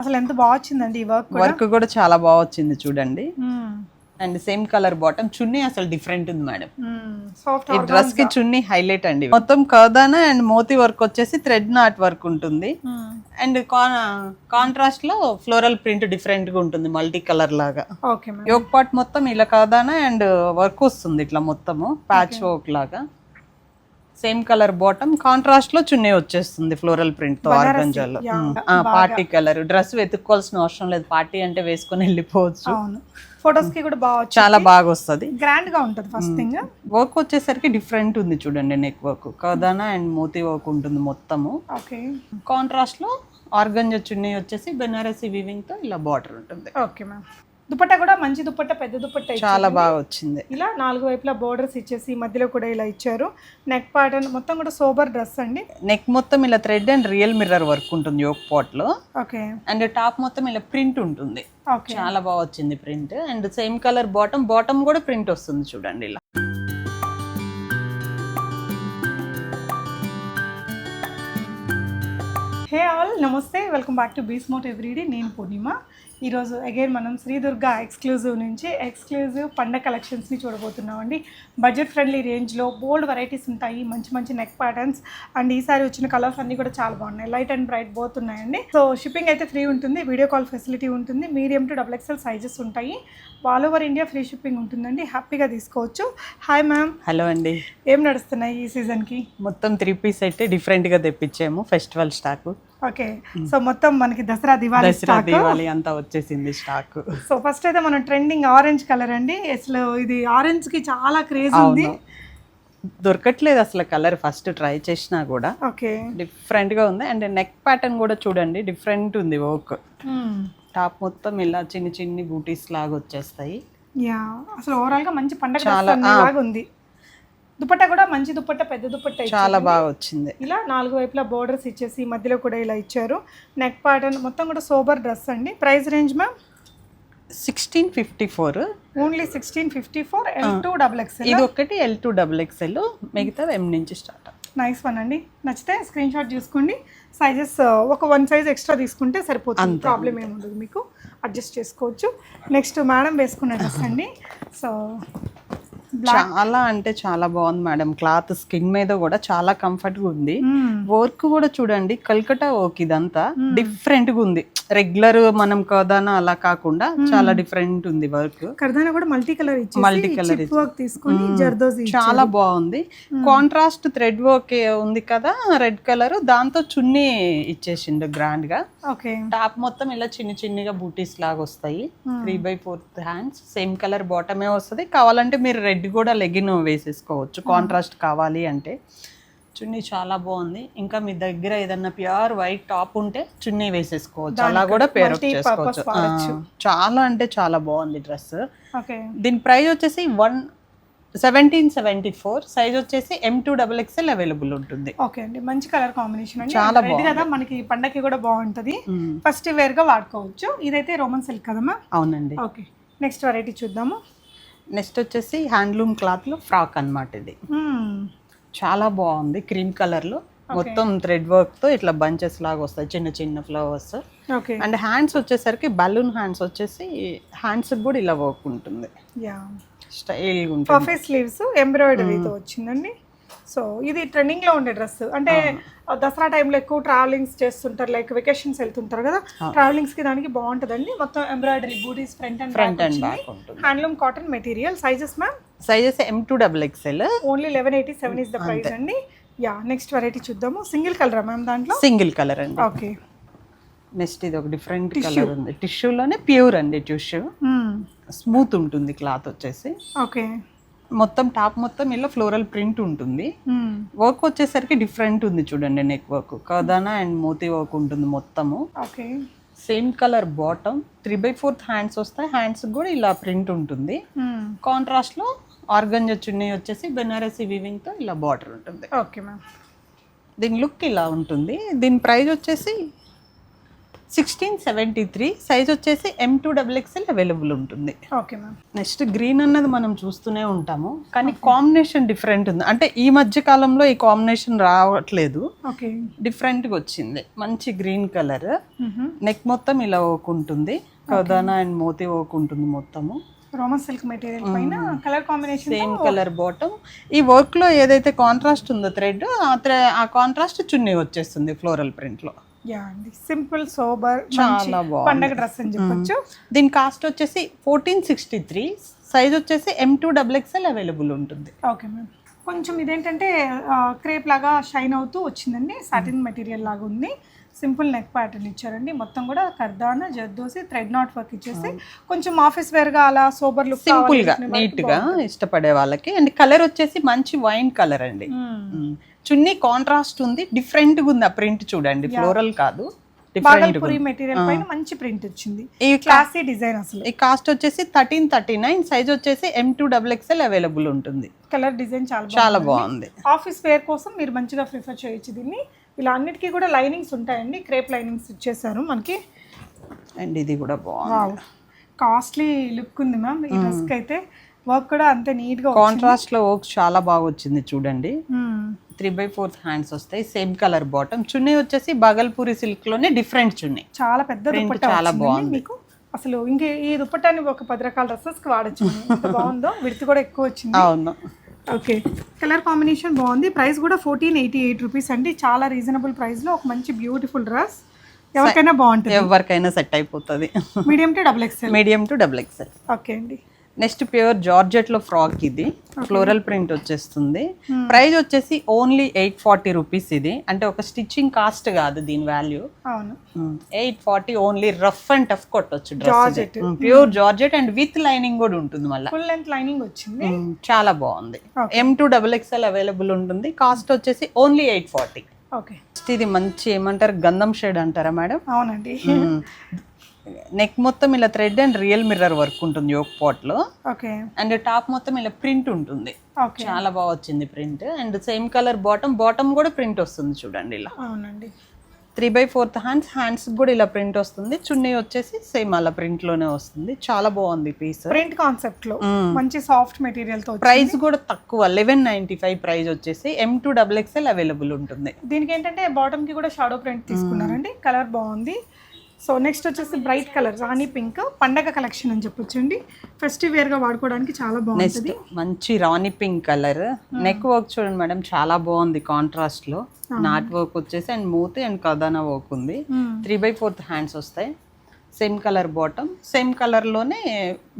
అసలు ఎంత బాగా వచ్చిందండి ఈ వర్క్ కూడా? వర్క్ కూడా చాలా బాగా వచ్చింది చూడండి. And same colour bottom. Chunni అసలు డిఫరెంట్ ఉంది మేడం. ఈ డ్రెస్కి చున్నీ హైలైట్ అండి. మొత్తం కర్దానా అండ్ మోతీ వర్క్ వచ్చేసి థ్రెడ్ నాట్ వర్క్ ఉంటుంది. అండ్ కాంట్రాస్ట్లో ఫ్లోరల్ ప్రింట్ డిఫరెంట్గా ఉంటుంది మల్టీ కలర్ లాగా. యోగ్ పాట్ మొత్తం ఇలా కాదానా అండ్ వర్క్ వస్తుంది ఇట్లా మొత్తము ప్యాచ్ వర్క్ లాగా. సేమ్ కలర్ బాటమ్ కాంట్రాస్ట్లో చున్నీ వచ్చేస్తుంది ఫ్లోరల్ ప్రింట్తో ఆర్గంజాలో. Party colour. డ్రెస్ వెతుక్కోవాల్సిన అవసరం లేదు. పార్టీ అంటే వేసుకొని వెళ్ళిపోవచ్చు. ఫొటోస్కి కూడా బాగా చాలా బాగా వస్తుంది. గ్రాండ్గా ఉంటది ఫస్ట్ థింగ్ వర్క్ వచ్చేసరికి డిఫరెంట్ ఉంది చూడండి neck work kardana and moti work ఉంటుంది మొత్తము. ఓకే. కాంట్రాస్ట్లో ఆర్గంజా చున్నీ వచ్చేసి బెనారసి వీవింగ్తో ఇలా బార్డర్ ఉంటుంది. Okay ma'am. దుపట్టా కూడా మంచి దుపట్టా పెద్ద దుపట్టా. చాలా బాగా వచ్చింది. ఇలా నాలుగు వైపులా బోర్డర్స్ ఇచ్చేసి మధ్యలో కూడా ఇలా ఇచ్చారు. నెక్ ప్యాటర్న్ మొత్తం కూడా సోబర్ డ్రెస్ అండి. నెక్ మొత్తం ఇలా thread and real mirror work ఉంటుంది యోగ్ పాట్లో ఓకే అండ్ టాప్ మొత్తం ఇలా ప్రింట్ ఉంటుంది. ఓకే చాలా బాగా వచ్చింది print and same colour bottom bottom కూడా ప్రింట్ వస్తుంది చూడండి ఇలా. హే ఆల్ నమస్తే. వెల్కమ్ బ్యాక్ టు బీస్ మోట్ ఎవ్రీడే నేను పూర్ణిమ. ఈరోజు అగైన్ మనం శ్రీ దుర్గా ఎక్స్క్లూజివ్ నుంచి ఎక్స్క్లూజివ్ పండగ కలెక్షన్స్ని చూడబోతున్నామండి. బడ్జెట్ ఫ్రెండ్లీ రేంజ్లో బోల్డ్ వెరైటీస్ ఉంటాయి మంచి మంచి నెక్ ప్యాటర్న్స్ అండ్ ఈసారి వచ్చిన కలర్స్ అన్నీ కూడా చాలా బాగున్నాయి. లైట్ అండ్ బ్రైట్ బోత్ ఉన్నాయండి. సో షిప్పింగ్ అయితే ఫ్రీ ఉంటుంది వీడియో కాల్ ఫెసిలిటీ ఉంటుంది medium to double XL sizes ఉంటాయి. All over India free shipping ఉంటుందండి హ్యాపీగా తీసుకోవచ్చు. హాయ్ మ్యామ్ హలో అండి. ఏం నడుస్తున్నాయి ఈ సీజన్కి మొత్తం త్రీ పీస్ అయితే డిఫరెంట్గా తెప్పించాము ఫెస్టివల్ స్టాక్ ఓకే సో మొత్తం మనకి దసరా దివాళీ దసరా దీవాలి అంతా వచ్చేసింది స్టాక్. సో ఫస్ట్ అయితే మనం ట్రెండింగ్ ఆరెంజ్ కలర్ అండి. అసలు ఇది ఆరెంజ్కి చాలా క్రేజ్ ఉంది. దొరకట్లేదు అసలు కలర్ ఫస్ట్ ట్రై చేసినా కూడా. ఓకే. డిఫరెంట్గా ఉంది. అండ్ నెక్ ప్యాటర్న్ కూడా చూడండి డిఫరెంట్ ఉంది వర్క్ టాప్ మొత్తం ఇలా చిన్న చిన్ని బూటీస్ లాగా వచ్చేస్తాయి. యా అసలు ఓవరాల్గా మంచి పండగ చాలా, ఉంది దుపట్టా కూడా మంచి దుపట్టా పెద్ద దుపట్టా. చాలా బాగా వచ్చింది. ఇలా నాలుగు వైపులా బోర్డర్స్ ఇచ్చేసి మధ్యలో కూడా ఇలా ఇచ్చారు. నెక్ ప్యాటర్న్ మొత్తం కూడా సోబర్ డ్రెస్ అండి. Price range ma'am sixteen fifty four only sixteen fifty four L to double X ఇది ఒకటి ఎల్ టూ డబుల్ ఎక్స్ఎల్ మిగతా ఎం నుంచి స్టార్ట్ నైస్ వన్ అండి. నచ్చితే స్క్రీన్ షాట్ తీసుకోండి. సైజెస్ ఒక వన్ సైజ్ ఎక్స్ట్రా తీసుకుంటే సరిపోతుంది. ప్రాబ్లం ఏమి ఉండదు మీకు. అడ్జస్ట్ చేసుకోవచ్చు. నెక్స్ట్ మేడం వేసుకున్న డ్రెస్ అండి. సో చాలా అంటే చాలా బాగుంది మేడం. క్లాత్ స్కిన్ మీద కూడా చాలా కంఫర్ట్గా ఉంది వర్క్ కూడా చూడండి కల్కటా వర్క్ ఇదంతా డిఫరెంట్గా ఉంది. రెగ్యులర్ మనం కదానా అలా కాకుండా చాలా డిఫరెంట్ ఉంది వర్క్. కర్దానా కూడా మల్టీ కలర్ చిప్ వర్క్ తీసుకొని చాలా బాగుంది. కాంట్రాస్ట్ థ్రెడ్ వర్క్ ఉంది కదా రెడ్ కలర్ దాంతో చున్నీ ఇచ్చేసిండు గ్రాండ్గా. ఓకే. టాప్ మొత్తం ఇలా చిన్న చిన్నగా బూటీస్ లాగా వస్తాయి. Three by fourth hands same colour బాటమే వస్తుంది. కావాలంటే మీరు రెడ్ కూడా లెగిన్ వేసేసుకోవచ్చు. కాంట్రాస్ట్ కావాలి అంటే. చున్నీ చాలా బాగుంది. ఇంకా మీ దగ్గర ఏదన్నా ప్యూర్ వైట్ టాప్ ఉంటే చున్నీ వేసేసుకోవచ్చు. అలా కూడా పేర్ చేసుకోవచ్చు. చాలా అంటే చాలా బాగుంది డ్రెస్. దీని ప్రైస్ వచ్చేసి one seventeen seventy four. Size వచ్చేసి M to double XL available ఉంటుంది. ఓకే అండి. మంచి కలర్ కాంబినేషన్ అండి. చాలా రెడ్ కదా మనకి పండగకి కూడా బాగుంటది. ఫస్ట్ వేర్గా వాడుకోవచ్చు. ఇదైతే రోమన్ సిల్క్ కదమ్మా? అవునండి. ఓకే. నెక్స్ట్ వెరైటీ చూద్దాము. నెక్స్ట్ వచ్చేసి హ్యాండ్లూమ్ క్లాత్లో ఫ్రాక్ అన్నమాట ఇది. చాలా బాగుంది క్రీమ్ కలర్లో మొత్తం థ్రెడ్ వర్క్తో ఇట్లా బంచెస్ లాగా వస్తాయి చిన్న చిన్న ఫ్లవర్స్. అండ్ హ్యాండ్స్ వచ్చేసరికి బలూన్ హ్యాండ్స్ వచ్చేసి హ్యాండ్స్ కూడా ఇలా వర్క్ ఉంటుంది. యా స్టైల్ ఉంటుంది. స్లీవ్స్ ఎంబ్రాయిడరీతో వచ్చిందండి? సో ఇది ట్రెండింగ్లో ఉండే డ్రెస్ అంటే దసరా టైంలో ఎక్కువ ట్రావెలింగ్స్ చేస్తుంటారు లైక్ వెకేషన్స్ వెళ్తుంటారు కదా? ట్రావెలింగ్స్కి దానికి బాగుంటుందండి. మొత్తం embroidery bootis front and front and handloom cotton material sizes ma'am sizes M to double XL only eleven eighty seven is the price అండి. యా నెక్స్ట్ వెరైటీ చూద్దాము. సింగిల్ కలరా మ్యామ్ దాంట్లో? సింగిల్ కలర్ అండి. ఓకే నెక్స్ట్ ఇది ఒక different colour ఉంది. టిష్యూలోనే pure అండి టిష్యూ స్మూత్ ఉంటుంది క్లాత్ వచ్చేసి. ఓకే మొత్తం టాప్ మొత్తం ఇలా ఫ్లోరల్ ప్రింట్ ఉంటుంది. వర్క్ వచ్చేసరికి డిఫరెంట్ ఉంది చూడండి neck work kardana and moti work ఉంటుంది మొత్తము. Okay same colour bottom three by fourth hands వస్తాయి. హ్యాండ్స్ కూడా ఇలా ప్రింట్ ఉంటుంది. కాంట్రాస్ట్లో ఆర్గంజా చున్నీ వచ్చేసి బెనారసి వీవింగ్తో ఇలా బార్డర్ ఉంటుంది. ఓకే మ్యామ్ దీని లుక్ ఇలా ఉంటుంది. దీని ప్రైస్ వచ్చేసి సిక్స్టీన్ సెవెంటీ త్రీ సైజ్ వచ్చేసి M to double XL available ఉంటుంది. Okay ma'am. నెక్స్ట్ గ్రీన్ అన్నది మనం చూస్తూనే ఉంటాము. కానీ కాంబినేషన్ డిఫరెంట్ ఉంది. అంటే ఈ మధ్య కాలంలో ఈ కాంబినేషన్ రావట్లేదు. ఓకే. డిఫరెంట్గా వచ్చింది. మంచి గ్రీన్ కలర్. నెక్ మొత్తం ఇలా ఓకుంటుంది కదానా అండ్ మోతి ఓకుంటుంది మొత్తము. రోమన్ సిల్క్ మెటీరియల్ పైన colour combination same colour bottom. ఈ వర్క్లో ఏదైతే కాంట్రాస్ట్ ఉందో థ్రెడ్ ఆ కాంట్రాస్ట్ చున్నీ వచ్చేస్తుంది ఫ్లోరల్ ప్రింట్లో సింపుల్ సోబర్ చాలా బాగుంది. పండగ డ్రెస్ అని చెప్పొచ్చు. దీని కాస్ట్ వచ్చేసి ఫోర్టీన్ సిక్స్టీ త్రీ సైజ్ వచ్చేసి M to double XL available ఉంటుంది. ఓకే మ్యామ్ కొంచెం ఇదేంటంటే క్రేప్ లాగా షైన్ అవుతూ వచ్చిందండి. సాటిన్ మెటీరియల్ లాగా ఉంది. సింపుల్ నెక్ ప్యాటర్న్ ఇచ్చారండి. మొత్తం కూడా kardana zardosi thread knot work ఇచ్చేసి కొంచెం ఆఫీస్ వేర్గా అలా సోబర్ లుక్ సింపుల్గా నీట్గా ఇష్టపడే వాళ్ళకి. అండ్ కలర్ వచ్చేసి మంచి వైన్ కలర్ అండి. చున్నీ కాంట్రాస్ట్ ఉంది డిఫరెంట్గా ఉంది ఆ ప్రింట్ చూడండి. ఫ్లోరల్ కాదు బాగల్పురి మెటీరియల్ పైన మంచి ప్రింట్ వచ్చింది. ఈ క్లాసీ డిజైన్ అసలు. ఈ కాస్ట్ వచ్చేసి థర్టీన్ థర్టీ నైన్ సైజ్ వచ్చేసి M to double XL available ఉంటుంది. కలర్ డిజైన్ చాలా చాలా బాగుంది. ఆఫీస్ వేర్ కోసం మీరు మంచిగా ప్రిఫర్ చేయొచ్చు దీన్ని. ఇలా అన్నిటికీ కూడా లైనింగ్స్ ఉంటాయండి. క్రేప్ లైనింగ్స్ ఇచ్చేసారు మనకి. అండ్ ఇది కూడా బాగుంది. కాస్ట్లీ లుక్ ఉంది మ్యామ్ ఈ డ్రెస్కి అయితే వర్క్ కూడా అంతే నీట్గా కాంట్రాస్ట్లో వర్క్ చాలా బాగా వచ్చింది చూడండి. త్రీ బై ఫోర్త్ హ్యాండ్స్ వస్తాయి. సేమ్ కలర్ బాటమ్ చున్నీ వచ్చేసి బగల్పూరి సిల్క్లోనే డిఫరెంట్ చున్నీ. చాలా పెద్ద చాలా బాగుంది. మీకు. అసలు ఇంకే ఈ దుపట్టాని ఒక పది రకాల డ్రెస్సెస్కి వాడచ్చు బాగుందో. విడత్ కూడా ఎక్కువ వచ్చింది. అవును. ఓకే కలర్ కాంబినేషన్ బాగుంది. ప్రైస్ కూడా ఫోర్టీన్ ఎయిటీ ఎయిట్ రూపీస్ అండి. చాలా రీజనబుల్ ప్రైస్లో ఒక మంచి బ్యూటిఫుల్ డ్రెస్ ఎవరికైనా బాగుంటుంది. ఎవరికైనా సెట్ అయిపోతుంది. Medium to double XL medium to double XL okay అండి. నెక్స్ట్ ప్యూర్ జార్జెట్లో ఫ్రాక్ ఇది. ఫ్లోరల్ ప్రింట్ వచ్చేస్తుంది. ప్రైస్ వచ్చేసి ఓన్లీ ఎయిట్ ఫార్టీ రూపీస్ ఇది. అంటే ఒక స్టిచ్చింగ్ కాస్ట్ కాదు దీని వాల్యూ. అవును. Eight forty only rough and tough కొట్టొచ్చు Georgette. Dress pure georgette and with lining కూడా ఉంటుంది మళ్ళీ. ఫుల్ లెంత్ లైనింగ్ వచ్చింది. చాలా బాగుంది. M to double XL available ఉంటుంది. కాస్ట్ వచ్చేసి ఓన్లీ ఎయిట్ ఫార్టీ. ఓకే ఇది మంచి ఏమంటారు? గంధం షేడ్ అంటారా మేడం అవునండి. నెక్ మొత్తం ఇలా thread and real mirror work ఉంటుంది యోక్ పాట్లో. ఓకే అండ్ టాప్ మొత్తం ఇలా ప్రింట్ ఉంటుంది. ఓకే చాలా బాగా వచ్చింది print and same colour bottom bottom కూడా ప్రింట్ వస్తుంది చూడండి ఇలా. అవునండి. Three by fourth hands hands కూడా ఇలా ప్రింట్ వస్తుంది. చున్నీ వచ్చేసి సేమ్ అలా ప్రింట్లోనే వస్తుంది. చాలా బాగుంది పీస్ ప్రింట్ కాన్సెప్ట్లో మంచి సాఫ్ట్ మెటీరియల్తో ప్రైస్ కూడా తక్కువ లెవెన్ నైన్టీ ఫైవ్ ప్రైస్ వచ్చేసి M to double XL available ఉంటుంది. దీనికి ఏంటంటే బాటమ్కి కూడా షాడో ప్రింట్ తీసుకున్నారండి. కలర్ బాగుంది. సో నెక్స్ట్ వచ్చేసి బ్రైట్ కలర్ రాణి పింక్ పండగ కలెక్షన్ అని చెప్పొచ్చండి ఫెస్టివ్ వేర్గా వాడుకోవడానికి చాలా బాగుంటుంది. మంచి rani pink colour neck work చూడండి మేడం చాలా బాగుంది కాంట్రాస్ట్లో. నాట్ వర్క్ వచ్చేసి and moti and kardana work ఉంది. Hmm. Three by fourth hands వస్తాయి. సేమ్ కలర్ బాటమ్ సేమ్ కలర్లోనే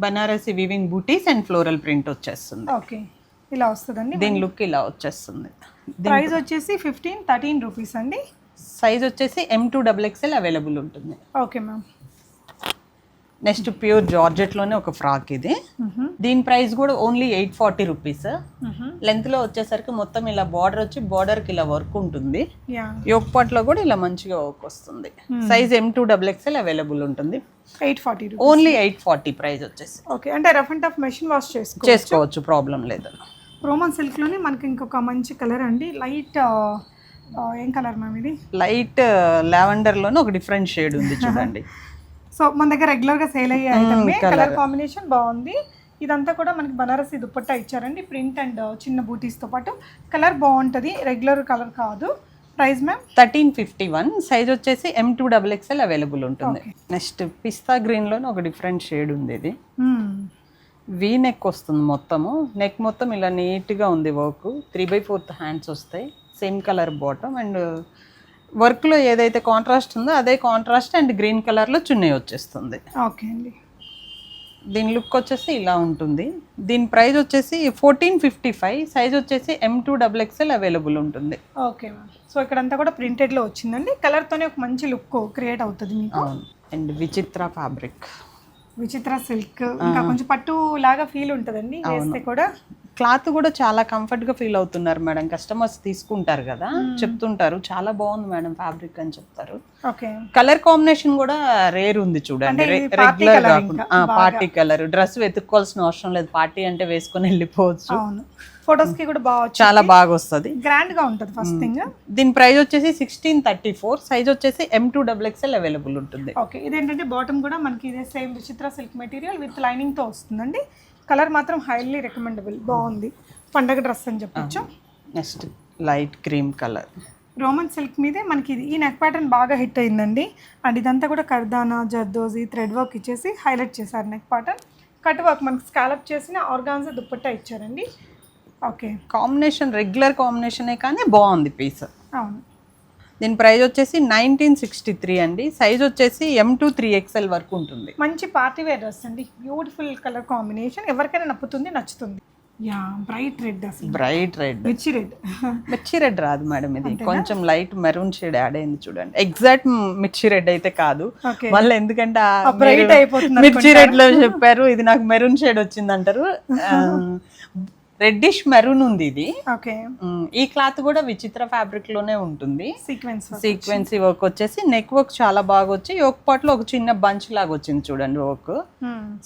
Banarasi weaving bootis and floral print వచ్చేస్తుంది. ఓకే ఇలా వస్తుందండి దీని లుక్ ఇలా వచ్చేస్తుంది. ప్రైస్ వచ్చేసి ఫిఫ్టీన్ థర్టీన్ రూపీస్ అండి. సైజ్ వచ్చేసి M to double XL available ఉంటుంది. Okay ma'am. నెక్స్ట్ ప్యూర్ జార్జెట్లోనే ఒక ఫ్రాక్ ఇది. దీని ప్రైస్ కూడా ఓన్లీ ఎయిట్ ఫార్టీ రూపీస్. లెంత్లో వచ్చేసరికి మొత్తం ఇలా బార్డర్ వచ్చి బార్డర్కి ఇలా వర్క్ ఉంటుంది. యోక్ పాట్లో కూడా ఇలా మంచిగా వర్క్ వస్తుంది. Size M to double XL available ఉంటుంది. Eight forty only eight forty price వచ్చేసి. ఓకే అంటే rough and tough machine wash చేసుకో చేసుకోవచ్చు ప్రాబ్లం లేదు. రోమన్ సిల్క్లోనే మనకి ఇంకొక మంచి కలర్ అండి. లైట్ ఏం కలర్ మ్యామ్ ఇది? లైట్ లావెండర్లోనే ఒక డిఫరెంట్ షేడ్ ఉంది చూడండి. సో మన దగ్గర రెగ్యులర్గా సేల్ అయ్యే ఐటమ్ కలర్. కాంబినేషన్ బాగుంది. ఇదంతా కూడా మనకి బనారసి దుప్పట్టా ఇచ్చారండి ప్రింట్ అండ్ చిన్న బూటీస్తో పాటు. కలర్ బాగుంటుంది రెగ్యులర్ కలర్ కాదు. Price ma'am? Thirteen fifty one size వచ్చేసి M to double XL available ఉంటుంది. నెక్స్ట్ పిస్తా గ్రీన్లోనే ఒక డిఫరెంట్ షేడ్ ఉంది ఇది. వీ నెక్ వస్తుంది మొత్తము. నెక్ మొత్తం ఇలా నీట్గా ఉంది work three by fourth hands వస్తాయి. సేమ్ కలర్ బాటమ్ అండ్ వర్క్లో ఏదైతే కాంట్రాస్ట్ ఉందో అదే కాంట్రాస్ట్ అండ్ గ్రీన్ కలర్లో చున్నీ వచ్చేస్తుంది. ఓకే అండి. దీని లుక్ వచ్చేసి ఇలా ఉంటుంది. దీని ప్రైస్ వచ్చేసి ఫోర్టీన్ ఫిఫ్టీ ఫైవ్ సైజ్ వచ్చేసి M to double XL available ఉంటుంది. Okay ma'am. సో ఇక్కడంతా కూడా ప్రింటెడ్లో వచ్చిందండి. కలర్తోనే ఒక మంచి లుక్ క్రియేట్ అవుతుంది మీకు? అవును. అండ్ విచిత్ర ఫ్యాబ్రిక్ విచిత్ర సిల్క్ ఇంకా కొంచెం పట్టు లాగా ఫీల్ ఉంటుందండి వేస్తే కూడా? క్లాత్ కూడా చాలా కంఫర్ట్గా ఫీల్ అవుతున్నారు మేడం. కస్టమర్స్ తీసుకుంటారు కదా చెప్తుంటారు. చాలా బాగుంది మేడం ఫ్యాబ్రిక్ అని చెప్తారు. ఓకే. కలర్ కాంబినేషన్ కూడా రేర్ ఉంది చూడండి. రెగ్యులర్ కాకుండా పార్టీ కలర్ డ్రెస్ వెతుక్కోవాల్సిన అవసరం లేదు. పార్టీ అంటే వేసుకొని వెళ్ళిపోవచ్చు. ఫొటోస్కి కూడా బాగా చాలా బాగా వస్తుంది. గ్రాండ్గా ఉంటుంది ఫస్ట్ థింగ్ దీని ప్రైస్ వచ్చేసి సిక్స్టీన్ థర్టీ ఫోర్ సైజ్ వచ్చేసి M to double XL available ఉంటుంది. ఓకే ఇదేంటంటే బాటమ్ కూడా మనకి ఇదే సేమ్ విచిత్ర సిల్క్ మెటీరియల్ విత్ లైనింగ్తో వస్తుందండి. కలర్ మాత్రం హైలీ రికమెండబుల్ బాగుంది. పండగ డ్రెస్ అని చెప్పొచ్చు. Next light cream colour. Roman silk మీదే మనకి ఇది ఈ నెక్ ప్యాటర్న్ బాగా హిట్ అయిందండి. అండ్ ఇదంతా కూడా కర్దానా జర్దోజీ థ్రెడ్ వర్క్ ఇచ్చేసి హైలైట్ చేశారు నెక్ ప్యాటర్న్ కట్ వర్క్ మనకి స్కాలప్ చేసిన ఆర్గాన్జా దుప్పట్టా ఇచ్చారండి. ఓకే కాంబినేషన్ రెగ్యులర్ కాంబినేషనే కానీ బాగుంది పీస్ అవును. దీని ప్రైస్ వచ్చేసి నైన్టీన్ సిక్స్టీ త్రీ అండి. సైజ్ వచ్చేసి ఎం టూ త్రీ ఎక్స్ఎల్ వరకు ఉంటుంది. మంచి పార్టీ వేర్ డ్రెస్ అండి. బ్యూటిఫుల్ కలర్ కాంబినేషన్ ఎవరికైనా నప్పుతుంది నచ్చుతుంది. యా బ్రైట్ రెడ్ అసలు. బ్రైట్ రెడ్ మిర్చి రెడ్ మిర్చి రెడ్ రాదు మేడం ఇది. కొంచెం లైట్ మెరూన్ షేడ్ యాడ్ అయింది చూడండి. ఎగ్జాక్ట్ మిర్చి రెడ్ అయితే కాదు. మళ్ళీ ఎందుకంటే మీరు అయిపోతుంది మిర్చి రెడ్లో చెప్పారు ఇది నాకు మెరూన్ షేడ్ వచ్చింది అంటారు రెడ్డిష్ మెరూన్ ఉంది ఇది. ఓకే. ఈ క్లాత్ కూడా విచిత్ర ఫ్యాబ్రిక్లోనే ఉంటుంది. సీక్వెన్స్ సీక్వెన్సీ వర్క్ వచ్చేసి నెక్ వర్క్ చాలా బాగా వచ్చి ఒక పాట్లో ఒక చిన్న బంచ్ లాగా వచ్చింది చూడండి వర్క్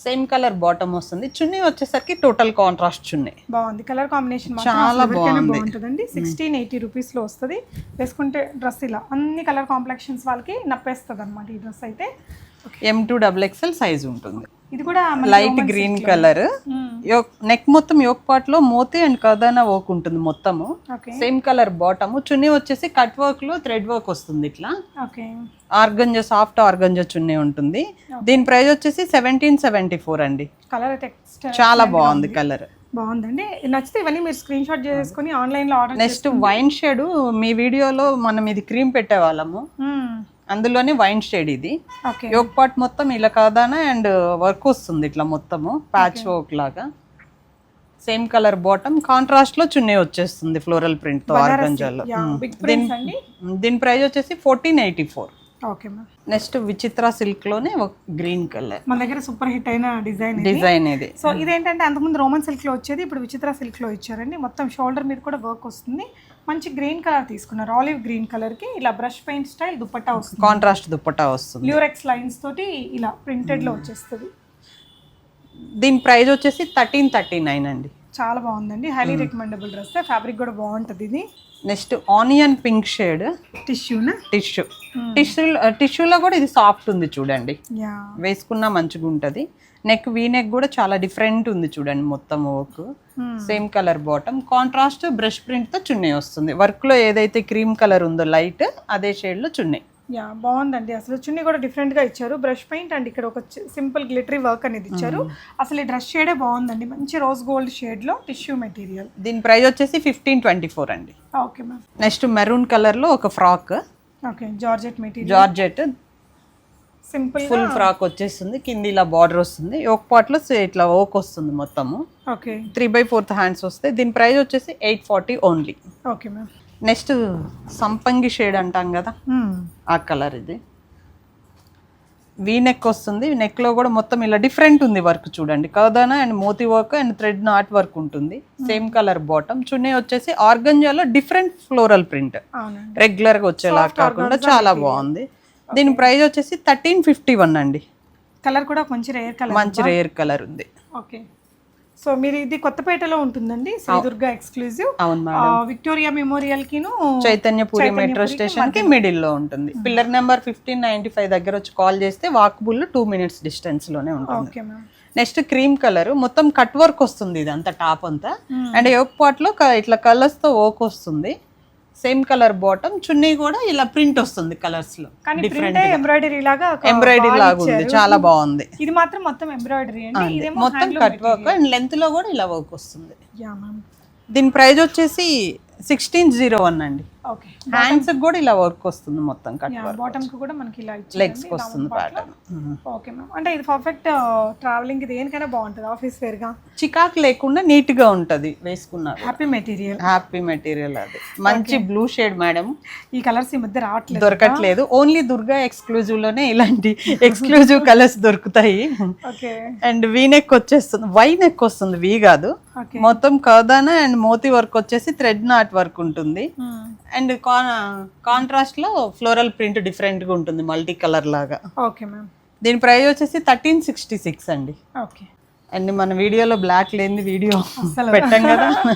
సేమ్ కలర్ బాటమ్ వస్తుంది. చున్నీ వచ్చేసరికి టోటల్ కాంట్రాస్ట్ చున్నీ. బాగుంది. కలర్ కాంబినేషన్ చాలా బాగుంది. బాగుంటుందండి. సిక్స్టీన్ ఎయిటీ రూపీస్లో వస్తుంది. వేసుకుంటే డ్రెస్ ఇలా అన్ని కలర్ కాంప్లెక్షన్స్ వాళ్ళకి నప్పేస్తుంది అనమాట ఈ డ్రెస్ అయితే. M to double XL size ఉంటుంది. ఇది కూడా light green colour yoke neck మొత్తం యోక్ పార్ట్లో మోతి అండ్ కదానా వర్క్ ఉంటుంది మొత్తము. సేమ్ కలర్ బాటమ్ చున్నీ వచ్చేసి కట్ వర్క్లో థ్రెడ్ వర్క్ వస్తుంది ఇట్లా. ఆర్గంజా సాఫ్ట్ ఆర్గంజా చున్నీ ఉంటుంది. దీని ప్రైస్ వచ్చేసి సెవెంటీన్ సెవెంటీ ఫోర్ అండి కలర్ చాలా బాగుంది కలర్ బాగుందండి. నచ్చితే ఇవన్నీ మీరు స్క్రీన్ షాట్ చేసుకొని ఆన్లైన్లో ఆర్డర్ నెక్స్ట్ వైన్ షేడ్ మీ వీడియోలో మనం ఇది క్రీమ్ పెట్టేవాళ్ళము అందులోనే వైన్ షేడ్ ఇది. యోక్ పార్ట్ మొత్తం ఇలా కాదానా? అండ్ వర్క్ వస్తుంది ఇట్లా మొత్తము. ప్యాచ్ వర్క్ లాగా. సేమ్ కలర్ బాటమ్ కాంట్రాస్ట్లో చున్నీ వచ్చేస్తుంది ఫ్లోరల్ ప్రింట్తో ఆర్గంజాలో. దీని ప్రైస్ వచ్చేసి fourteen eighty four okay next Vichitra సిల్క్లోనే ఒక గ్రీన్ కలర్ మన దగ్గర సూపర్ హిట్ అయిన డిజైన్ డిజైన్ ఇది. సో ఇదేంటంటే అంతకుముందు రోమన్ సిల్క్లో వచ్చేది ఇప్పుడు విచిత్ర సిల్క్లో ఇచ్చారండి. మొత్తం షోల్డర్ మీద కూడా వర్క్ వస్తుంది. మంచి గ్రీన్ కలర్ తీసుకున్నారు. ఆలివ్ గ్రీన్ కలర్కి ఇలా బ్రష్ పెయింట్ స్టైల్ దుపట్టా వస్తుంది. కాంట్రాస్ట్ దుప్పటా వస్తుంది. ల్యూరెక్స్ లైన్స్ తోటి ఇలా ప్రింటెడ్లో వచ్చేస్తుంది. దీని ప్రైస్ వచ్చేసి థర్టీన్ థర్టీ నైన్ అండి. చాలా బాగుందండి. Highly recommendable dress. ఫ్యాబ్రిక్ కూడా బాగుంటుంది ఇది. Next onion pink shade. టిష్యూనా tissue. Tissue టిష్యూలో కూడా ఇది సాఫ్ట్ ఉంది చూడండి. వేసుకున్నా మంచిగా ఉంటుంది. నెక్ వీ నెక్ కూడా చాలా డిఫరెంట్ ఉంది చూడండి మొత్తం work. Same colour bottom. Contrast brush ప్రింట్తో chunni వస్తుంది. వర్క్లో ఏదైతే క్రీమ్ కలర్ ఉందో లైట్ అదే షేడ్లో చున్నీ. యా బాగుందండి. అసలు చున్నీ కూడా డిఫరెంట్గా ఇచ్చారు. బ్రష్ పెయింట్ అండ్ ఇక్కడ ఒక సింపుల్ గ్లిటరీ వర్క్ అనేది ఇచ్చారు. అసలు ఈ డ్రెస్ షేడే బాగుందండి. మంచి రోజ్ గోల్డ్ షేడ్లో టిష్యూ మెటీరియల్ దీని ప్రైస్ వచ్చేసి ఫిఫ్టీన్ ట్వంటీ ఫోర్ అండి. Okay ma'am. నెక్స్ట్ మెరూన్ కలర్లో ఒక frock okay georgette material georgette simple full frock వచ్చేస్తుంది. కింద ఇలా బార్డర్ వస్తుంది. ఒక పాట్లో ఇట్లా ఓక్ వస్తుంది మొత్తము. Okay. Three by fourth hands వస్తాయి దీని ప్రైస్ వచ్చేసి eight forty only okay ma'am. Next సంపంగి షేడ్ అంటాం కదా? ఆ కలర్ ఇది. వీ నెక్ వస్తుంది. నెక్లో కూడా మొత్తం ఇలా డిఫరెంట్ ఉంది వర్క్ చూడండి. Kardana and moti work and thread knot work ఉంటుంది. సేమ్ కలర్ బాటమ్ చున్నీ వచ్చేసి ఆర్గంజాలో డిఫరెంట్ ఫ్లోరల్ ప్రింట్ అవునండి. రెగ్యులర్గా వచ్చేలా కాకుండా చాలా బాగుంది. దీని ప్రైస్ వచ్చేసి థర్టీన్ ఫిఫ్టీ వన్ అండి. కలర్ కూడా మంచి రేర్ కలర్ మంచి రేర్ కలర్ ఉంది. ఓకే సో మీరు ఇది కొత్తపేటలో ఉంటుందండి శ్రీదుర్గ ఎక్స్క్లూజివ్. విక్టోరియా మెమోరియల్ కిను చైతన్యపురి మెట్రో స్టేషన్కి మిడిల్లో ఉంటుంది. Pillar number fifteen ninety five దగ్గర వచ్చి కాల్ చేస్తే వాకబుల్ టూ మినిట్స్ డిస్టెన్స్లోనే ఉంటుంది. Okay next cream colour. మొత్తం కట్ వర్క్ వస్తుంది ఇది అంతా టాప్ అంతా. అండ్ యోక్ పాట్లో ఇట్లా కలర్స్తో వర్క్ వస్తుంది. సేమ్ కలర్ బాటమ్ చున్నీ కూడా ఇలా ప్రింట్ వస్తుంది కలర్స్లో. ప్రింట్ ఎంబ్రాయిడరీ లాగా ఎంబ్రాయిడరీ లాగా ఉంది. చాలా బాగుంది. ఇది మాత్రం మొత్తం ఎంబ్రాయిడరీ మొత్తం కట్ వర్క్ అండ్ లెంత్లో కూడా ఇలా వర్క్ వస్తుంది. దీని ప్రైస్ వచ్చేసి సిక్స్టీన్ జీరో వన్ అండి. ఓకే హ్యాండ్స్ కూడా ఇలా వర్క్ వస్తుంది మొత్తం కట్ బాటమ్కి కూడా మనకి ఇలా లెగ్స్ వస్తుంది ప్యాటర్న్ ఓకే మ్యామ్ అంటే ఇది పర్ఫెక్ట్ ట్రావెలింగ్కి దేనికైనా బాగుంటుంది ఆఫీస్ వేర్గా. చికాక్ లేకుండా నీట్గా ఉంటది వేసుకున్నారు హ్యాపీ మెటీరియల్ హ్యాపీ మెటీరియల్ అది. మంచి బ్లూ షేడ్ మేడం ఈ కలర్స్ ఈ మధ్య రావట్లేదు దొరకట్లేదు. ఓన్లీ దుర్గా ఎక్స్క్లూజివ్లోనే ఇలాంటి ఎక్స్క్లూజివ్ కలర్స్ దొరుకుతాయి. ఓకే అండ్ వీ నెక్ వచ్చేస్తుంది. వై నెక్ వస్తుంది. వీ కాదు. మొత్తం కౌదానా అండ్ మోతీ వర్క్ వచ్చేసి థ్రెడ్ నాట్ వర్క్ ఉంటుంది. అండ్ కాంట్రాస్ట్లో ఫ్లోరల్ ప్రింట్ డిఫరెంట్గా ఉంటుంది మల్టీ కలర్ లాగా. ఓకే మ్యామ్ దీని ప్రైస్ వచ్చేసి థర్టీన్ సిక్స్టీ సిక్స్ అండి. ఓకే అండ్ మన వీడియోలో బ్లాక్ లేని వీడియో. పెట్టాం కదా.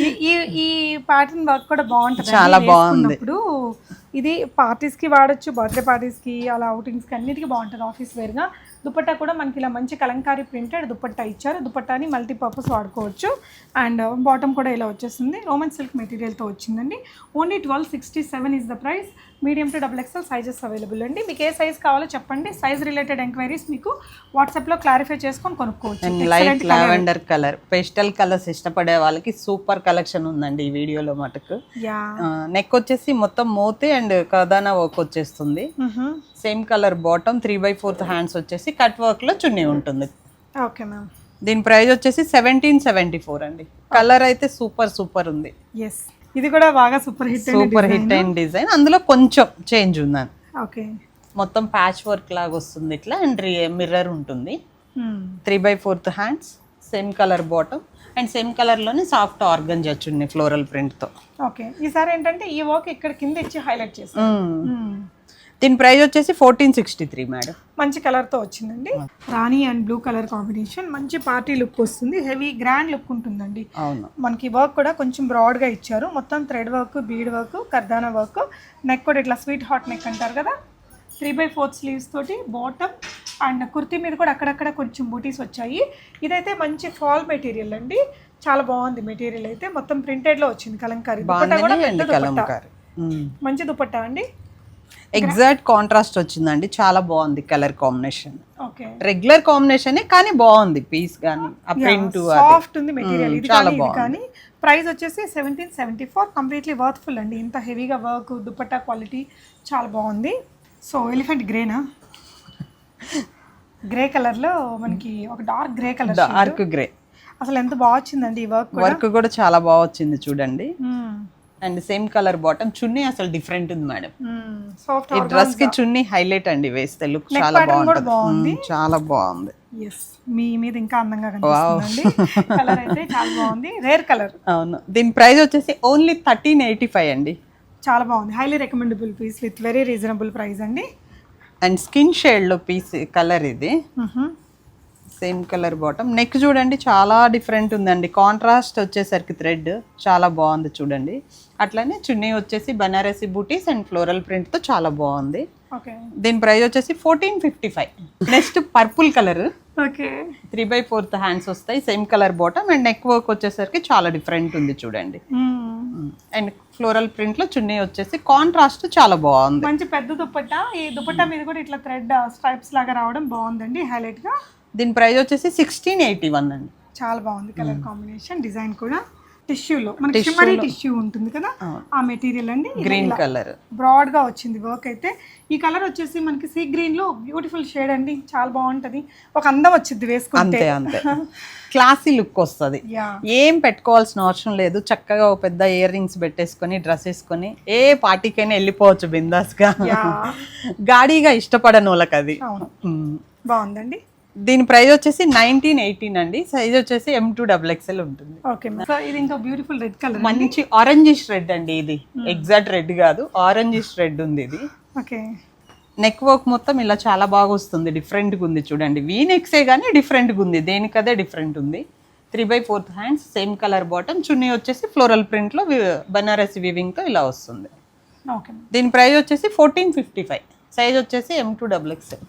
ఈ- ప్యాటర్న్ వర్క్ కూడా బాగుంటుంది చాలా బాగుంది. ఇప్పుడు ఇది parties కి వాడొచ్చు బర్త్డే కి అలా outings కి అన్నిటికీ బాగుంటుంది ఆఫీస్ వేర్గా దుపట్టా కూడా మనకి ఇలా మంచి కలంకారీ ప్రింటెడ్ దుపట్టా ఇచ్చారు. దుపట్టాని మల్టీపర్పస్ వాడుకోవచ్చు. అండ్ uh, బాటమ్ కూడా ఇలా వచ్చేస్తుంది. రోమన్ సిల్క్ మెటీరియల్తో వచ్చిందండి. Only twelve sixty seven is the price medium to double XL sizes available అండి. మీకు ఏ సైజ్ కావాలో చెప్పండి. సైజ్ రిలేటెడ్ ఎంక్వైరీస్ మీకు వాట్సాప్లో క్లారిఫై చేసుకొని కొనుక్కోవచ్చు. Light lavender colour pastel colours ఇష్టపడే వాళ్ళకి సూపర్ కలెక్షన్ ఉందండి ఈ వీడియోలో మటుకు. యా. నెక్ వచ్చేసి మొత్తం మోతి అండ్ కదానా వర్క్ వచ్చేస్తుంది. Same colour bottom three by fourth hands వచ్చేసి కట్ వర్క్లో చున్నీ ఉంటుంది. ఓకే మ్యామ్ దీని ప్రైస్ వచ్చేసి సెవెంటీన్ సెవెంటీ ఫోర్ అండి. కలర్ అయితే సూపర్ సూపర్ ఉంది. ఎస్ ఇది కూడా బాగా సూపర్ హిట్ సూపర్ హిట్ అయిన డిజైన్ అందులో కొంచెం చేంజ్ ఉందండి. ఓకే మొత్తం ప్యాచ్ వర్క్ లాగా వస్తుంది ఇట్లా అండ్ మిర్రర్ ఉంటుంది. Three by fourth hands same colour bottom and same కలర్లోనే సాఫ్ట్ ఆర్గన్ చున్నీ ఫ్లోరల్ ప్రింట్తో ఓకే ఈసారి ఏంటంటే ఈ వర్క్ ఇక్కడ కింద ఇచ్చి హైలైట్ చేస్తాం. దీని ప్రైస్ వచ్చేసి ఫోర్టీన్ సిక్స్టీ త్రీ మేడం. మంచి కలర్తో వచ్చిందండి. రాణి అండ్ బ్లూ కలర్ కాంబినేషన్ మంచి పార్టీ లుక్ వస్తుంది. హెవీ గ్రాండ్ లుక్ ఉంటుందండి. అవును. మనకి వర్క్ కూడా కొంచెం బ్రాడ్గా ఇచ్చారు. మొత్తం థ్రెడ్ వర్క్ బీడ్ వర్క్ కర్దానా వర్క్ నెక్ కూడా ఇట్లా స్వీట్ హాట్ నెక్ అంటారు కదా. త్రీ బై ఫోర్త్ స్లీవ్స్ తోటి బాటమ్ అండ్ కుర్తీ మీద కూడా అక్కడక్కడ కొంచెం బూటీస్ వచ్చాయి. ఇదైతే మంచి ఫాల్ మెటీరియల్ అండి. చాలా బాగుంది మెటీరియల్ అయితే. మొత్తం ప్రింటెడ్లో వచ్చింది కలంకారీ. దుపట్టా కూడా పెద్ద దుపట్టా. కలంకారీ. మంచి దుపట్టా అండి. ఎగ్జాక్ట్ కాంట్రాస్ట్ వచ్చిందండి. చాలా బాగుంది కలర్ కాంబినేషన్ ఓకే రెగ్యులర్ కాంబినేషనే కానీ బాగుంది. పీస్ కానీ ఆ ప్రింట్ సాఫ్ట్ ఉంది మెటీరియల్ ఇది చాలా బాగుంది. ప్రైస్ వచ్చేసి seventeen seventy four completely worthful అండి. ఇంత హెవీగా వర్క్ దుపట్టా క్వాలిటీ చాలా బాగుంది. సో ఎలిఫెంట్ గ్రేనా గ్రే కలర్లో మనకి ఒక dark grey colour dark grey అసలు ఎంత బాగా వచ్చిందండి ఈ వర్క్ కూడా? వర్క్ కూడా చాలా బాగా వచ్చింది చూడండి. మ్మ్. And same colour bottom. Chunni అసలు డిఫరెంట్ ఉంది మేడం. ఈ డ్రెస్కి చున్నీ హైలైట్ అండి వేస్తే లుక్ చాలా బాగుంటుంది. చాలా బాగుంది. ఎస్ మీ మీద ఇంకా అందంగా కనిపిస్తుందండి. కలర్ అయితే చాలా బాగుంది. రేర్ కలర్ అవును. దీని ప్రైస్ వచ్చేసి ఓన్లీ థర్టీన్ ఎయిటీ ఫైవ్ అండి. చాలా బాగుంది. Highly recommendable piece with very reasonable price అండి. అండ్ స్కిన్ షేడ్లో పీస్ కలర్ ఇది. Same colour bottom. నెక్ చూడండి చాలా డిఫరెంట్ ఉందండి. కాంట్రాస్ట్ వచ్చేసరికి థ్రెడ్ చాలా బాగుంది చూడండి. అట్లనే చున్నీ వచ్చేసి బనారసి బూటీస్ అండ్ ఫ్లోరల్ ప్రింట్తో చాలా బాగుంది. ఓకే. దీని ప్రైస్ వచ్చేసి fourteen fifty five next purple colour okay three by fourth hands వస్తాయి. Same colour bottom and neck work వచ్చేసరికి చాలా డిఫరెంట్ ఉంది చూడండి. అండ్ ఫ్లోరల్ ప్రింట్లో చున్నీ వచ్చేసి కాంట్రాస్ట్ చాలా బాగుంది. మంచి పెద్ద దుపట్టా ఈ దుపట్టా మీద కూడా ఇట్లా థ్రెడ్ స్ట్రైప్స్ లాగా రావడం బాగుందండి. హైలైట్గా. దీని ప్రైస్ వచ్చేసి సిక్స్టీన్ ఎయిటీ వన్ అండి. చాలా బాగుంది కలర్ కాంబినేషన్ డిజైన్ కూడా. టిష్యూలో మనకి షిమ్మరీ టిష్యూ ఉంటుంది కదా ఆ మెటీరియల్ అండి. గ్రీన్ కలర్ బ్రాడ్గా వచ్చింది వర్క్ అయితే. ఈ కలర్ వచ్చేసి మనకి సీ గ్రీన్లో బ్యూటిఫుల్ షేడ్ అండి. చాలా బాగుంటది. ఒక అందం వచ్చింది వేసుకుంటే. అంతే అంతే. క్లాసీ లుక్ వస్తుంది. ఏం పెట్టుకోవాల్సిన అవసరం లేదు. చక్కగా ఒక పెద్ద ఇయర్ రింగ్స్ పెట్టేసుకొని డ్రెస్ వేసుకొని ఏ పార్టీకైనా వెళ్ళిపోవచ్చు బిందాస్గా. యా గాడిగా ఇష్టపడని వాళ్ళకి అది. బాగుందండి. దీని ప్రైస్ వచ్చేసి నైన్టీన్ ఎయిటీన్ అండి. సైజ్ వచ్చేసి ఎం టూ డబుల్ ఎక్స్ఎల్ ఉంటుంది. ఓకే సో ఇది ఇంకా బ్యూటిఫుల్ రెడ్ కలర్ మంచి ఆరెంజిష్ రెడ్ అండి ఇది. ఎగ్జాక్ట్ రెడ్ కాదు. ఆరెంజిష్ రెడ్ ఉంది ఇది. ఓకే. నెక్ వర్క్ మొత్తం ఇలా చాలా బాగా వస్తుంది. డిఫరెంట్గా ఉంది చూడండి. వీ నెక్సే కానీ డిఫరెంట్గా ఉంది. దేనికదే డిఫరెంట్ ఉంది. Three by fourth hands same colour bottom chunni వచ్చేసి ఫ్లోరల్ ప్రింట్లో బనారసి వివింగ్తో ఇలా వస్తుంది. ఓకే దీని ప్రైస్ వచ్చేసి ఫోర్టీన్ ఫిఫ్టీ ఫైవ్ సైజ్ వచ్చేసి M to double XL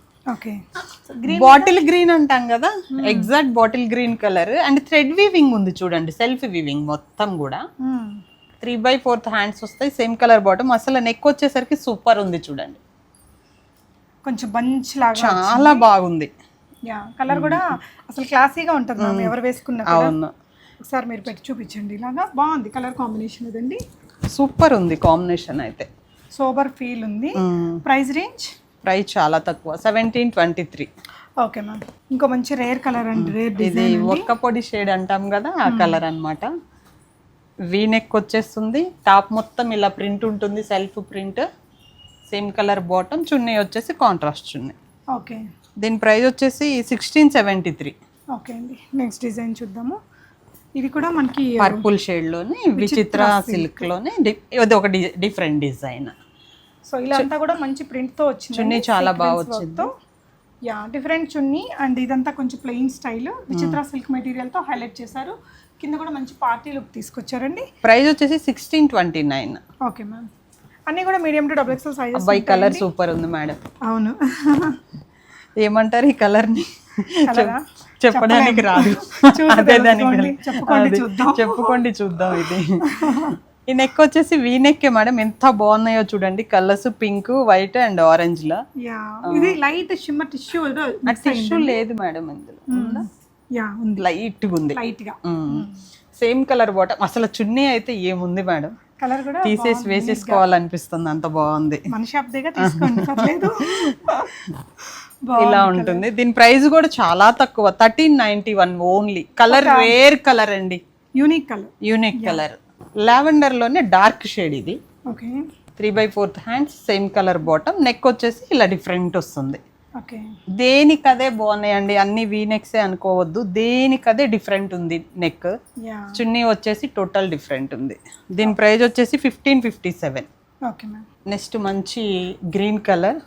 bottle green అంటాం కదా? Exact bottle green colour and thread weaving ఉంది చూడండి సెల్ఫ్ వీవింగ్ మొత్తం కూడా. త్రీ బై ఫోర్త్ హ్యాండ్స్ వస్తాయి సేమ్ కలర్ బాటమ్ అసలు నెక్ వచ్చేసరికి సూపర్ ఉంది చూడండి. కొంచెం బంచ్ లాగా చాలా బాగుంది. యా కలర్ కూడా అసలు క్లాసీగా ఉంటుంది మ్యామ్ ఎవరు వేసుకున్నా. అవును. ఒకసారి మీరు పెట్టి చూపించండి ఇలాగా. బాగుంది కలర్ కాంబినేషన్ ఇదండి. సూపర్ ఉంది కాంబినేషన్ అయితే. సోబర్ ఫీల్ ఉంది. ప్రైస్ రేంజ్ ప్రైస్ చాలా తక్కువ seventeen twenty three okay ma'am. ఇంకో మంచి రేర్ కలర్ అండ్ రేర్ ఇది ఒక్క పొడి షేడ్ అంటాం కదా ఆ కలర్ అన్నమాట. వీ నెక్ వచ్చేస్తుంది టాప్ మొత్తం ఇలా ప్రింట్ ఉంటుంది self print. Same colour bottom chunni వచ్చేసి కాంట్రాస్ట్ చున్నీ. ఓకే. దీని ప్రైస్ వచ్చేసి సిక్స్టీన్ సెవెంటీ త్రీ ఓకే అండి నెక్స్ట్ డిజైన్ చూద్దాము. ఇది కూడా మనకి పర్పుల్ షేడ్లోని విచిత్ర సిల్క్లోని ఇది ఒక డిఫరెంట్ డిజైన్. సో ఇలా అంతా కూడా మంచి ప్రింట్తో వచ్చింది. చున్నీ చాలా బాగా వచ్చింది. యా డిఫరెంట్ చున్నీ అండ్ ఇదంతా కొంచెం ప్లెయిన్ స్టైల్. విచిత్ర సిల్క్ మెటీరియల్తో హైలైట్ చేశారు. కింద కూడా మంచి పార్టీ లుక్ తీసుకొచ్చారండి. ప్రైస్ వచ్చేసి sixteen twenty nine. Okay ma'am. అన్నీ కూడా medium to double XL sizes అబ్బాయి కలర్ సూపర్ ఉంది మేడం. అవును. ఏమంటారు ఈ కలర్? ని కలరా? చెప్పడానికి రాదు. చెప్పుకోండి చూద్దాం ఇది. ఈ నెక్ వచ్చేసి వీ నెక్ మేడం ఎంత బాగున్నాయో చూడండి. కలర్స్ పింక్ వైట్ అండ్ ఆరెంజ్లో. ఇది లైట్ షిమ్మర్ టిష్యూ టిష్యూ లేదు మేడం ఇందులో. లైట్ ఉంది? లైట్గా సేమ్ కలర్ బాటమ్ అసలు చున్నీ అయితే ఏముంది మేడం కలర్ కూడా తీసేసి వేసేసుకోవాలనిపిస్తుంది. అంత బాగుంది. మన షాప్ దగ్గర తీసుకోండి. ఇలా ఉంటుంది. దీని ప్రైస్ కూడా చాలా తక్కువ. Thirteen ninety one only. Colour rare colour అండి. యూనిక్ కలర్ యూనిక్ కలర్ లావెండర్లోనే డార్క్ షేడ్ ఇది. Okay. Three by fourth hands same colour bottom. Neck వచ్చేసి ఇలా డిఫరెంట్ వస్తుంది. ఓకే. దేనికదే బాగున్నాయండి? అన్ని వీ నెక్సే అనుకోవద్దు. దేనికదే డిఫరెంట్ ఉంది నెక్? చున్నీ వచ్చేసి టోటల్ డిఫరెంట్ ఉంది. దీని ప్రైస్ వచ్చేసి ఫిఫ్టీన్ ఫిఫ్టీ సెవెన్. నెక్స్ట్ మంచి green colour.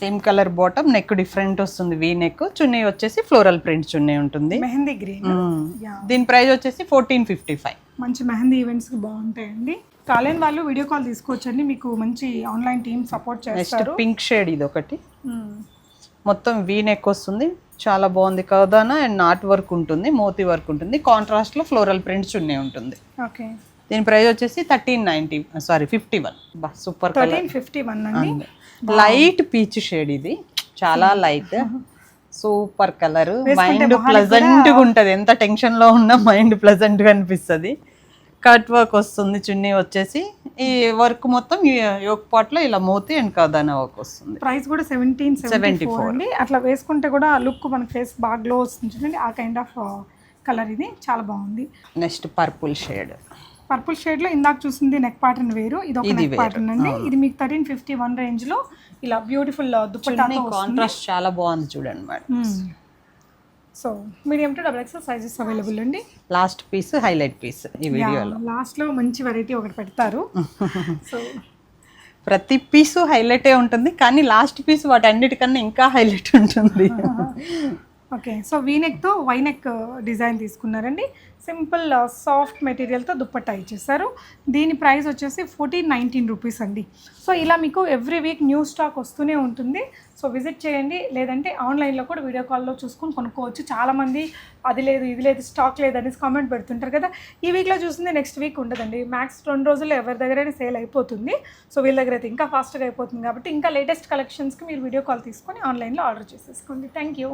Same colour bottom neck different వస్తుంది. వీ నెక్ చున్నీ వచ్చేసి ఫ్లోరల్ ప్రింట్ చున్నీ ఉంటుంది. మెహందీ గ్రీన్. యా దీని ప్రైస్ వచ్చేసి ఫోర్టీన్ ఫిఫ్టీ ఫైవ్ మంచి మెహందీ ఈవెంట్స్ బాగుంటాయండి. కాలేని వాళ్ళు వీడియో కాల్ తీసుకోవచ్చండి. మీకు మంచి ఆన్లైన్ టీమ్ సపోర్ట్ చేస్తారు. పింక్ షేడ్ ఇది ఒకటి. మ్మ్. మొత్తం వీ నెక్ వస్తుంది. చాలా బాగుంది కదానా. అండ్ నాట్ వర్క్ ఉంటుంది. మోతీ వర్క్ ఉంటుంది. కాంట్రాస్ట్లో ఫ్లోరల్ ప్రింట్ చున్నీ ఉంటుంది. ఓకే దీని ప్రైస్ వచ్చేసి thirteen ninety sorry fifty one. Super thirteen fifty one అండి. లైట్ పీచ్ షేడ్ ఇది. చాలా లైట్. Super colour. మైండ్ ప్లజెంట్గా ఉంటది. ఎంత టెన్షన్లో ఉన్నా మైండ్ ప్లజెంట్గా అనిపిస్తుంది. కట్ వర్క్ వస్తుంది చున్నీ వచ్చేసి. ఈ వర్క్ మొత్తం యోక్ పాట్లో ఇలా మోతి అండ్ కదానా వర్క్ వస్తుంది. ప్రైస్ కూడా సెవెంటీన్ సెవెంటీ ఫోర్ అండి. అట్లా వేసుకుంటే కూడా లుక్ మన ఫేస్ బాగా గ్లో వస్తుంది చూడండి. ఆ కైండ్ ఆఫ్ కలర్ ఇది. చాలా బాగుంది. Next purple shade. పర్పుల్ షేడ్లో ఇందాక చూసింది నెక్ ప్యాటర్న్ వేరు. ఇది ఒక నెక్. ప్యాటర్న్ అండి. ఇది మీకు థర్టీన్ ఫిఫ్టీ వన్ రేంజ్లో ఇలా బ్యూటిఫుల్ దుప్పటాతో కాంట్రాస్ట్ చాలా బాగుంది చూడండి madam. So medium to double XL sizes available అండి. లాస్ట్ పీస్ హైలైట్ పీస్ ఈ వీడియోలో. లాస్ట్లో మంచి వెరైటీ ఒకటి పెడతారు. సో ప్రతి పీసు హైలైటే ఉంటుంది కానీ లాస్ట్ పీస్ వాటన్నిటికన్నా ఇంకా హైలైట్ ఉంటుంది. ఓకే. సో వీనెక్తో వైనెక్ uh, డిజైన్ తీసుకున్నారండి. సింపుల్ uh, సాఫ్ట్ మెటీరియల్తో దుప్పట్టా ఇచ్చేసారు దీని ప్రైస్ వచ్చేసి ఫోర్టీన్ నైన్టీన్ రూపీస్ అండి. సో ఇలా మీకు ఎవ్రీ వీక్ న్యూ స్టాక్ వస్తూనే ఉంటుంది. సో విజిట్ చేయండి. లేదంటే ఆన్లైన్లో కూడా వీడియో కాల్లో చూసుకొని కొనుక్కోవచ్చు. చాలామంది అది లేదు ఇది లేదు స్టాక్ లేదు కామెంట్ పెడుతుంటారు కదా. ఈ వీక్లో చూసింది నెక్స్ట్ వీక్ ఉండదండి. మ్యాక్స్ రెండు రోజుల్లో ఎవరి దగ్గరైనా సేల్ అయిపోతుంది. సో వీళ్ళ దగ్గర అయితే ఇంకా ఫాస్ట్గా అయిపోతుంది కాబట్టి ఇంకా లేటెస్ట్ కలెక్షన్స్కి మీరు వీడియో కాల్ తీసుకొని ఆన్లైన్లో ఆర్డర్ చేసేసుకోండి. Thank you.